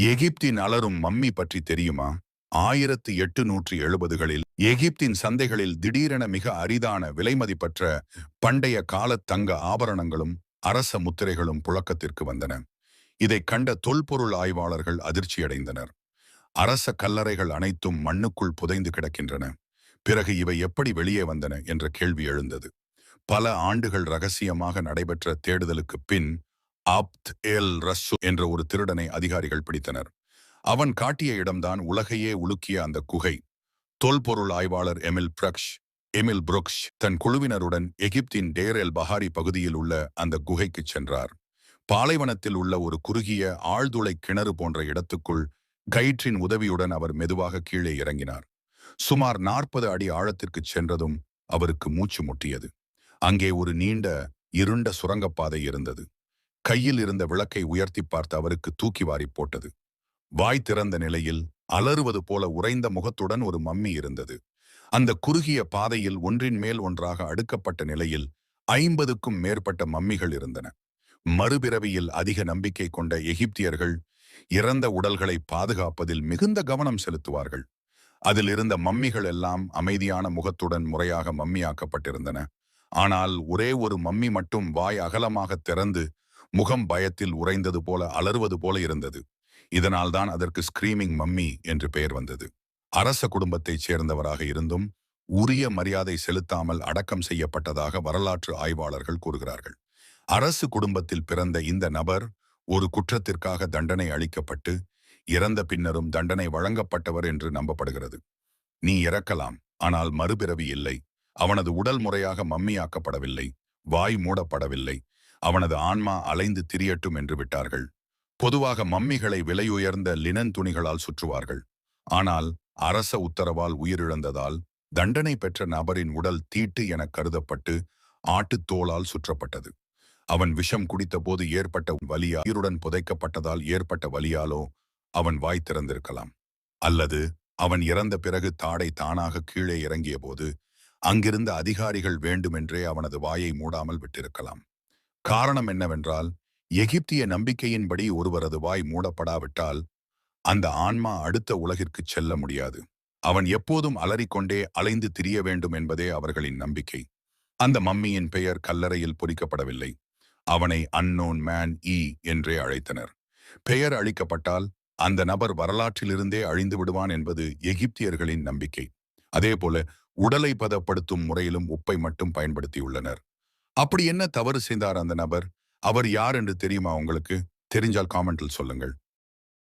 எகிப்தின் அலரும் மம்மி பற்றி தெரியுமா? ஆயிரத்தி எட்டுநூற்றி எழுபதுகளில் எகிப்தின் சந்தைகளில் திடீரென மிக அரிதான விலைமதிப்பற்ற பண்டைய காலத் தங்க ஆபரணங்களும் அரச முத்திரைகளும் புழக்கத்திற்கு வந்தன. இதை கண்ட தொல்பொருள் ஆய்வாளர்கள் அதிர்ச்சியடைந்தனர். அரச கல்லறைகள் அனைத்தும் மண்ணுக்குள் புதைந்து கிடக்கின்றன. பிறகு இவை எப்படி வெளியே வந்தன? என்ற கேள்வி எழுந்தது. பல ஆண்டுகள் ரகசியமாக நடைபெற்ற தேடுதலுக்குப் பின் அப்த் எல் ரஷு என்ற ஒரு திருடனை அதிகாரிகள் பிடித்தனர். அவன் காட்டிய இடம்தான் உலகையே உலுக்கிய அந்த குகை. தொல்பொருள் ஆய்வாளர் எமில் பிரக்ஷ் எமில் புருக்ஷ் தன் குழுவினருடன் எகிப்தின் டேர் எல் பஹாரி பகுதியில் உள்ள அந்த குகைக்குச் சென்றார். பாலைவனத்தில் உள்ள ஒரு குறுகிய ஆழ்துளை கிணறு போன்ற இடத்துக்குள் கயிற்றின் உதவியுடன் அவர் மெதுவாக கீழே இறங்கினார். சுமார் நாற்பது அடி ஆழத்திற்குச் சென்றதும் அவருக்கு மூச்சு முட்டியது. அங்கே ஒரு நீண்ட இருண்ட சுரங்கப்பாதை இருந்தது. கையில் இருந்த விளக்கை உயர்த்தி பார்த்து அவருக்கு தூக்கி வாரி போட்டது. வாய் திறந்த நிலையில் அலறுவது போல உறைந்த முகத்துடன் ஒரு மம்மி இருந்தது. அந்த குறுகிய பாதையில் ஒன்றின் மேல் ஒன்றாக அடுக்கப்பட்ட நிலையில் ஐம்பதுக்கும் மேற்பட்ட மம்மிகள் இருந்தன. மறுபிறவியில் அதிக நம்பிக்கை கொண்ட எகிப்தியர்கள் இறந்த உடல்களை பாதுகாப்பதில் மிகுந்த கவனம் செலுத்துவார்கள். அதில் இருந்த மம்மிகள் எல்லாம் அமைதியான முகத்துடன் முறையாக மம்மியாக்கப்பட்டிருந்தன. ஆனால் ஒரே ஒரு மம்மி மட்டும் வாய் அகலமாக திறந்து முகம் பயத்தில் உறைந்தது போல அலறுவது போல இருந்தது. இதனால்தான் அதற்கு ஸ்கிரீமிங் மம்மி என்று பெயர் வந்தது. அரச குடும்பத்தைச் சேர்ந்தவராக இருந்தும் உரிய மரியாதை செலுத்தாமல் அடக்கம் செய்யப்பட்டதாக வரலாற்று ஆய்வாளர்கள் கூறுகிறார்கள். அரசு குடும்பத்தில் பிறந்த இந்த நபர் ஒரு குற்றத்திற்காக தண்டனை அளிக்கப்பட்டு இறந்த பின்னரும் தண்டனை வழங்கப்பட்டவர் என்று நம்பப்படுகிறது. நீ இறக்கலாம் ஆனால் மறுபிறவி இல்லை. அவனது உடல் முறையாக மம்மியாக்கப்படவில்லை வாய் மூடப்படவில்லை. அவனது ஆன்மா அலைந்து திரியட்டும் என்று விட்டார்கள். பொதுவாக மம்மிகளை விலையுயர்ந்த லினன் துணிகளால் சுற்றுவார்கள். ஆனால் அரச உத்தரவால் உயிரிழந்ததால் தண்டனை பெற்ற நபரின் உடல் தீட்டு என கருதப்பட்டு ஆட்டுத்தோளால் சுற்றப்பட்டது. அவன் விஷம் குடித்தபோது ஏற்பட்ட வலியா உயிருடன் புதைக்கப்பட்டதால் ஏற்பட்ட வலியாலோ அவன் வாய் திறந்திருக்கலாம். அல்லது அவன் இறந்த பிறகு தாடை தானாக கீழே இறங்கிய போது அங்கிருந்த அதிகாரிகள் வேண்டுமென்றே அவனது வாயை மூடாமல் விட்டிருக்கலாம். காரணம் என்னவென்றால் எகிப்திய நம்பிக்கையின்படி ஒருவரது வாய் மூடப்படாவிட்டால் அந்த ஆன்மா அடுத்த உலகிற்குச் செல்ல முடியாது. அவன் எப்போதும் அலறிக்கொண்டே அலைந்து திரிய வேண்டும் என்பதே அவர்களின் நம்பிக்கை. அந்த மம்மியின் பெயர் கல்லறையில் பொறிக்கப்படவில்லை. அவனை அன்னோன் மேன் இ என்றே அழைத்தனர். பெயர் அளிக்கப்பட்டால் அந்த நபர் வரலாற்றிலிருந்தே அழிந்து விடுவான் என்பது எகிப்தியர்களின் நம்பிக்கை. அதேபோல உடலை பதப்படுத்தும் முறையிலும் உப்பை மட்டும் பயன்படுத்தியுள்ளனர். அப்படி என்ன தவறு செய்தார் அந்த நபர்? அவர் யார் என்று தெரியுமா உங்களுக்கு? தெரிஞ்சால் காமெண்டில் சொல்லுங்கள்.